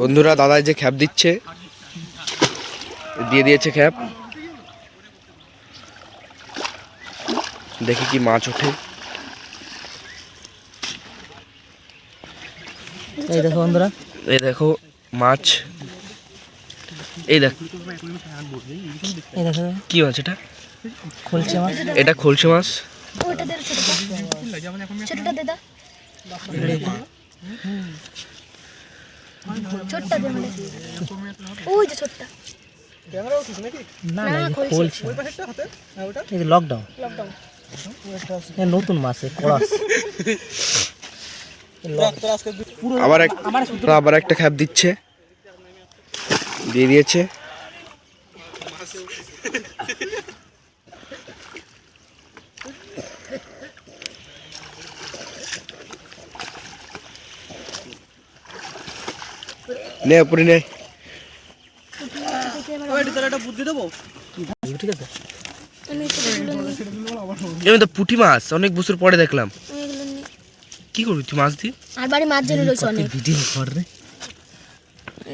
বন্ধুরা দাদাই যে খ্যাপ দিচ্ছে দিয়ে দিয়েছে খ্যাপ। দেখি কি মাছ ওঠে। এই দেখো বন্ধুরা। এই দেখো মাছ। এই দেখ এই দেখো কি মাছ এটা? খলছে মাছ। এটা খলসে মাছ? ওটা দে ছোটটা ছোটটা দে দা ছোটটা দে মানে। ওই যে ছোটটা। না না, না এই যে খলছে। খলছে এই যে লকডাউন লকডাউন নতুন মাছ কড়াস আবার এক আবার একটা খ্যাপ দিচ্ছে। দিয়ে দিয়েছে। নে উপরে নে। আমি তো পুঁটি মাছ অনেক বছর পরে দেখলাম। কি করবি তুই মাছ দিয়ে? আর বাড়ি মাছ জেনে রয়েছে অনেক। ভিডিও কর রে।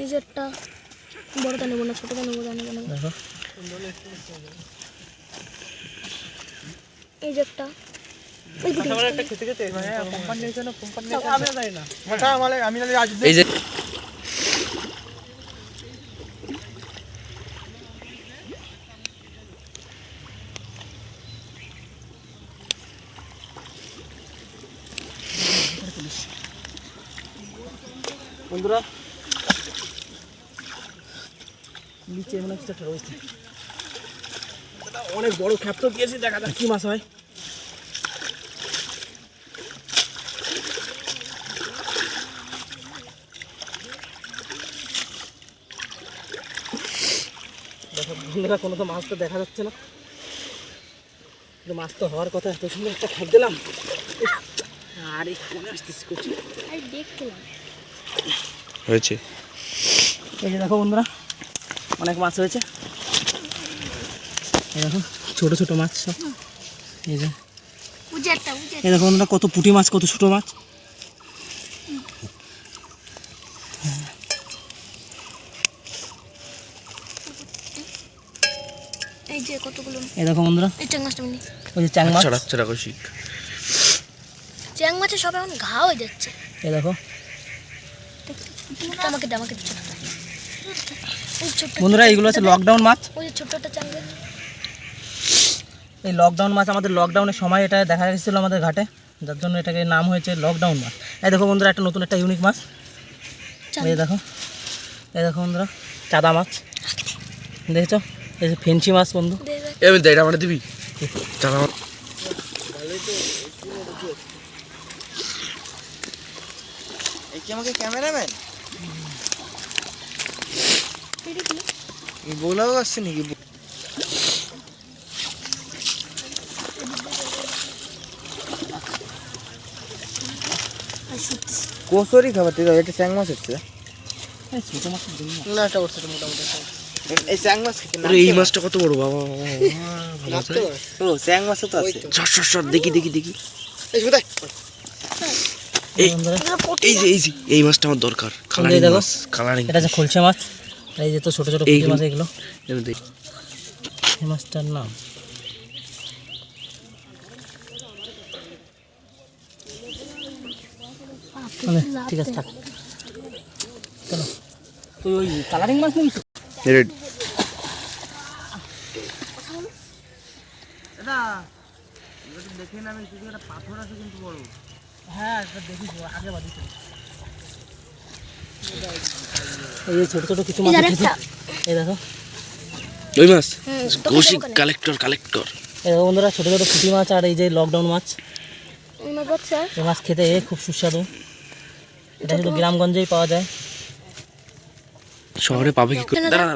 এই যে একটা বড়টা নেব না ছোটটা নেব না দেখো। এই যে একটা। এই গুটি এই যে বন্ধুরা নিচে মনে হয় কিছু একটা রয়েছে। অনেক বড় খ্যাপ তো দিয়েছি দেখা যাক কি মাছ হয়। দেখো বন্ধুরা কোনো তো মাছ তো দেখা যাচ্ছে না। কিন্তু মাছ তো হওয়ার কথা এত সুন্দর একটা খ্যাপ দিলাম। আরে কোনে আসতেছি করছি আরে দেখছিলাম হয়েছে। এই যে দেখো বন্ধুরা অনেক মাছ হয়েছে। এই দেখো ছোট ছোট মাছ সব। এই যে। এই দেখো বন্ধুরা কত পুঁটি মাছ কত ছোটো মাছ। এই যে কতগুলো? এই দেখো বন্ধুরা। এই চ্যাং মাছটা ওই যে চ্যাং মাছ। করে শিখ। চ্যাং মাছের সব এখন ঘা হয়ে যাচ্ছে। এই দেখো। আমাকে আমাকে ছোটটা ছোট্ট বন্ধুরা এইগুলো হচ্ছে লকডাউন মাছ। ওই যে ছোট্টটা এই লকডাউন মাছ আমাদের লকডাউনের সময় এটা দেখা গেছিল আমাদের ঘাটে। যার জন্য এটাকে নাম হয়েছে লকডাউন মাছ। এই দেখো বন্ধুরা একটা নতুন একটা ইউনিক মাছ। এই দেখো। এই দেখো বন্ধুরা চাদা মাছ। দেখেছ? এই যে ফেন্সি মাছ বন্ধু। দে দে। এ আমি এটা আমার দিবি। আমার কি আমাকে ক্যামেরাম্যান বউলাও আসছে নাকি। কোসরি খাবার তুই এটা চ্যাং মাছ হচ্ছে। এই ছোটো না এটা করছে মোটামুটি। এই চ্যাং মাছ খেতে এই মাছটা কত বড় বাবা? আছে। ও চ্যাং মাছ তো আছে। সর সর সর দেখি দেখি দেখি। এই এই যে এই যে এই মাছটা আমার দরকার। কালারিং। মাছ কালারিং এটা হচ্ছে খলসে মাছ। এই যে তো ছোটো ছোটো পুঁটি। মাছ এগুলো। দেখ। এই মাছটার নাম? ঠিক আছে থাক। কেন তুই ওই কালারিং মাছ নিবি রেড। দেখে না আমি কিছু একটা পাথর আছে কিন্তু বড়। হ্যাঁ এই যে ছোটো ছোটো কিছু মাছ এই দেখো। ওই মাছ? কৌশিক কালেক্টর কালেক্টর এই বন্ধুরা ছোটো ছোটো পুঁটি মাছ আর এই যে লকডাউন মাছ। এই মাছ বাচ্চা এই মাছ খেতে খুব সুস্বাদু। এটা শুধু গ্রামগঞ্জেই পাওয়া যায়। শহরে পাবে কি দাঁড়া।